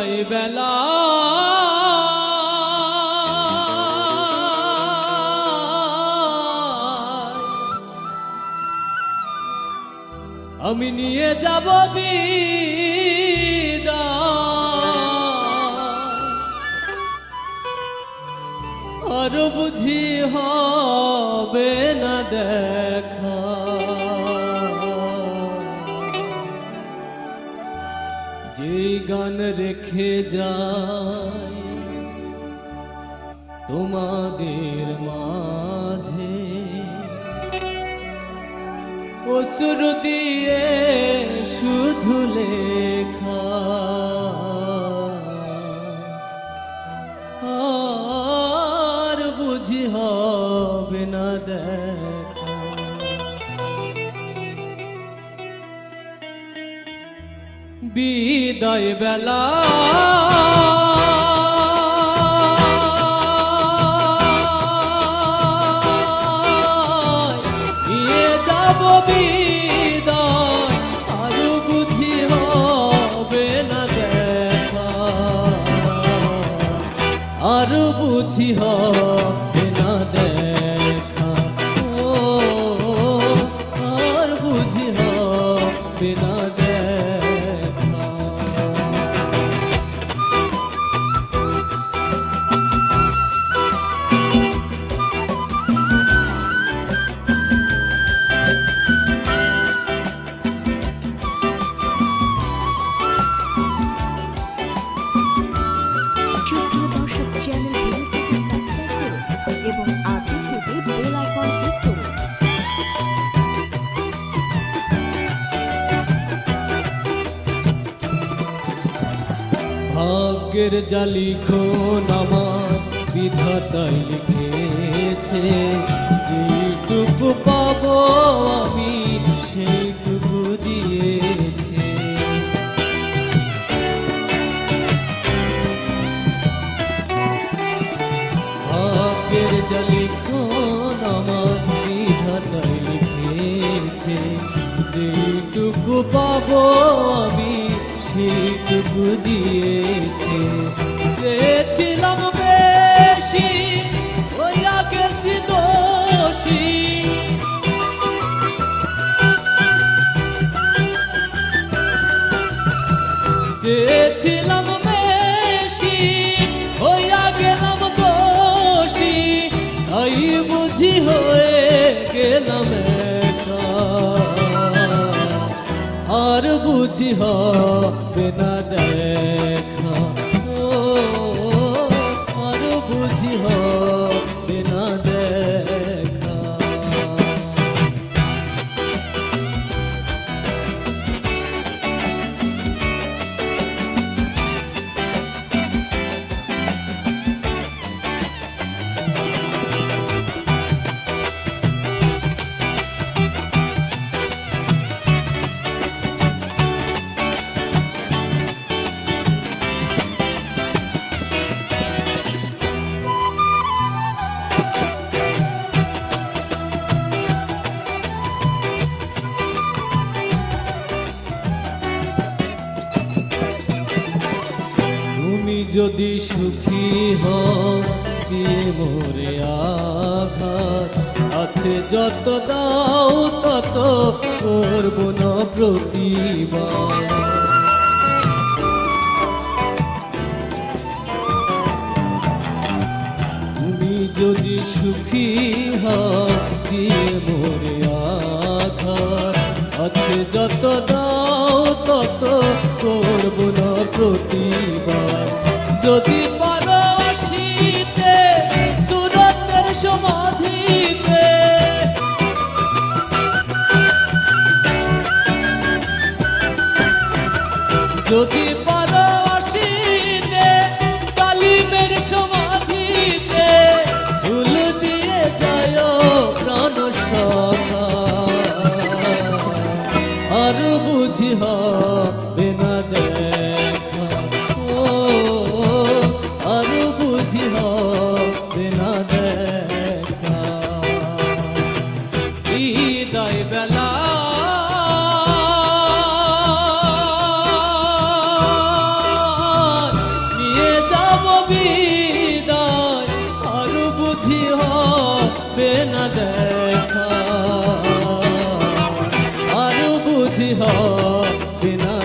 বিদায় বেলা। আমি নিয়ে যাব আর বুঝি হবে না দেখা। যে গান রেখে যায় তোমাদের মাঝে। অসুর দিয়ে শুধু বিদায় বেলা। যাব বিদায় আরও বুঝি হবে না দেখা। আর বুঝি হবে সুপ্রিয় দর্শক চ্যানেল ভিডিওটিকে সাবস্ক্রাইব করুন এবং আপডেট পেতে বেল আইকন ক্লিক করুন ভাগ্যের জালি খন আমার, বিধাতাই লিখেছে যেটুকু লিখেছে যেটুকু পাবো আমি সেটুকু দিয়েছে হবে না দেখা। যদি সুখী হও, দিয়ে মোরে আঘাত। আছে যত দাও, তত করব না প্রতিবার তুমি যদি সুখী হও, দিয়ে মোরে আঘাত। আছে যত দাও, তত করব না প্রতিবার যদি পারো সুরতের সমাধিতে যদি পারো আসিতে তালিমের সমাধিতে ফুল দিয়ে যায় প্রাণ সখা, আর বুঝি হবে না দেখা আর বুঝি হবে না।